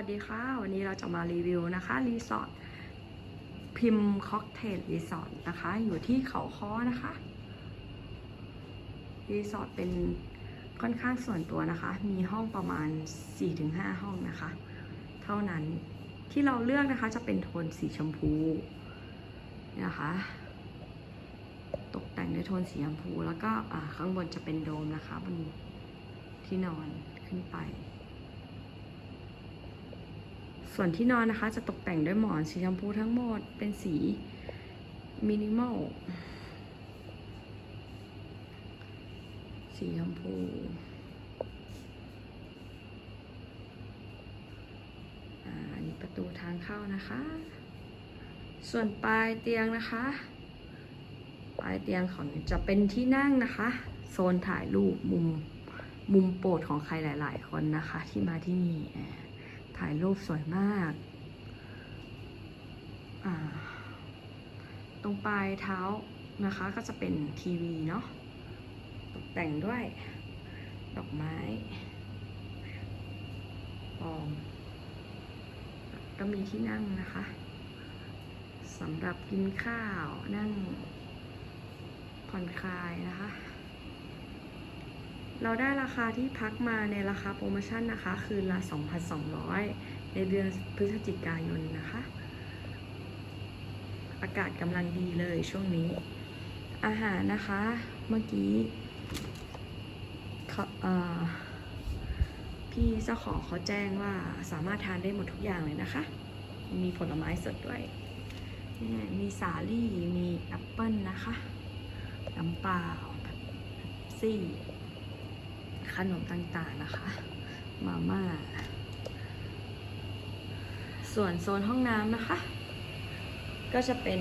ัสดีค่ะ วันนี้เราจะมารีวิวนะคะรีสอร์ทพิมพ์ค็อกเทลรีสอร์ทนะคะ อยู่ที่เขาค้อนะคะรีสอร์ทเป็นค่อนข้างส่วนตัวนะคะ มีห้องประมาณ 4-5 ห้องนะคะ เท่านั้นที่เราเลือกนะคะจะเป็นโทนสีชมพูนะคะ ตกแต่งด้วยโทนสีชมพู แล้วก็ข้างบนจะเป็นโดมนะคะบนที่นอนขึ้นไป ส่วนที่นอนนะคะจะตกแต่งด้วยหมอนสีชมพูทั้งหมดเป็นสีมินิมอลสีชมพูอ่าอันนี้ประตูทางเข้านะคะ ส่วนปลายเตียงนะคะ ปลายเตียงของจะเป็นที่นั่งนะคะ โซนถ่ายรูปมุมมุมโปรดของใครหลาย ๆ คนนะคะที่มาที่นี่ ถ่ายรูปสวยมากาตรงปลายเท้านะคะก็จะเป็นทีวีเนาะ ตกแต่งด้วย ดอกไม้ปอมก็มีที่นั่งนะคะสำหรับกินข้าวนั่งผ่อนคลายนะคะ เราได้ราคาที่พักมาในราคาโปรโมชั่นนะคะ คืนละ 2,200 ในเดือนพฤศจิกายนนะคะ อากาศกำลังดีเลยช่วงนี้ อาหารนะคะเมื่อกี้พี่เจ้าของเขาแจ้งว่าสามารถทานได้หมดทุกอย่างเลยนะคะ มีผลไม้สดด้วย มีสาลี่ มีแอปเปิลนะคะ น้ำเปล่าซี่ ขนมต่างๆนะคะ มาม่า ส่วนโซนห้องน้ำนะคะ ก็จะเป็น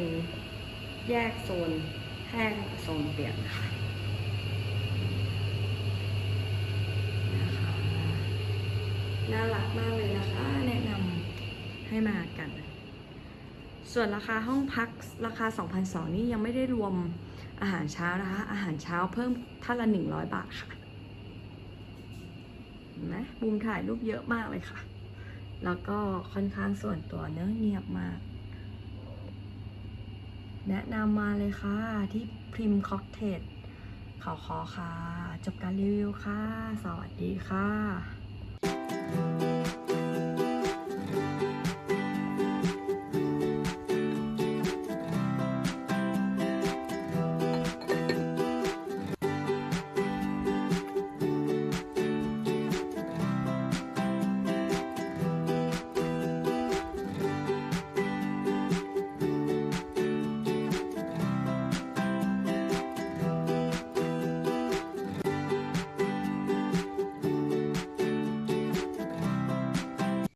แยกโซนแห้งโซนเปียกนะคะนะคะน่ารักมากเลยนะคะ แนะนำให้มากัน ส่วนราคาห้องพักราคา 2,200 นี่ยังไม่ได้รวมอาหารเช้านะคะ อาหารเช้าเพิ่มท่านละ 100 บาทค่ะ มมุมถ่ายรูปเยอะมากเลยค่ะ แล้วก็ค่อนข้างส่วนตัวเนื้อเงียบมาก แนะนำมาเลยค่ะที่พริมค็อกเทลขอขอค่ะ จบการรีวิวค่ะ สวัสดีค่ะ